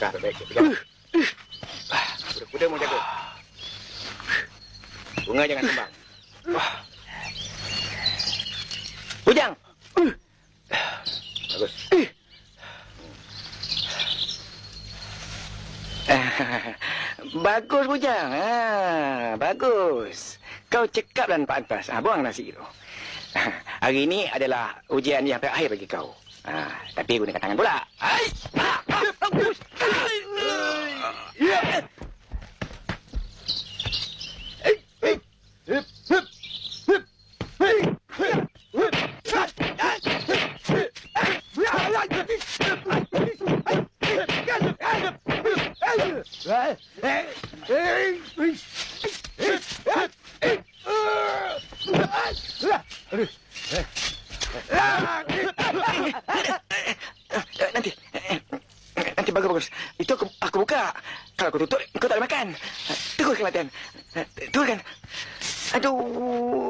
Langkah baik. Pegang. Kuda-kuda mau jaga. Bunga jangan tumbang. Bujang. Bagus. Bagus, Bujang. Ha, bagus. Kau cekap dan pantas. Ha, buang nasi itu. Hari ini adalah ujian yang terakhir bagi kau. Ha, tapi gunakan tangan pula. Hai! Ha, ha, Nanti. Nanti bagus bagus. Itu aku, aku buka. Kalau aku tutup, kau tak boleh makan. Teruskan latihan. Teruskan. Aduh.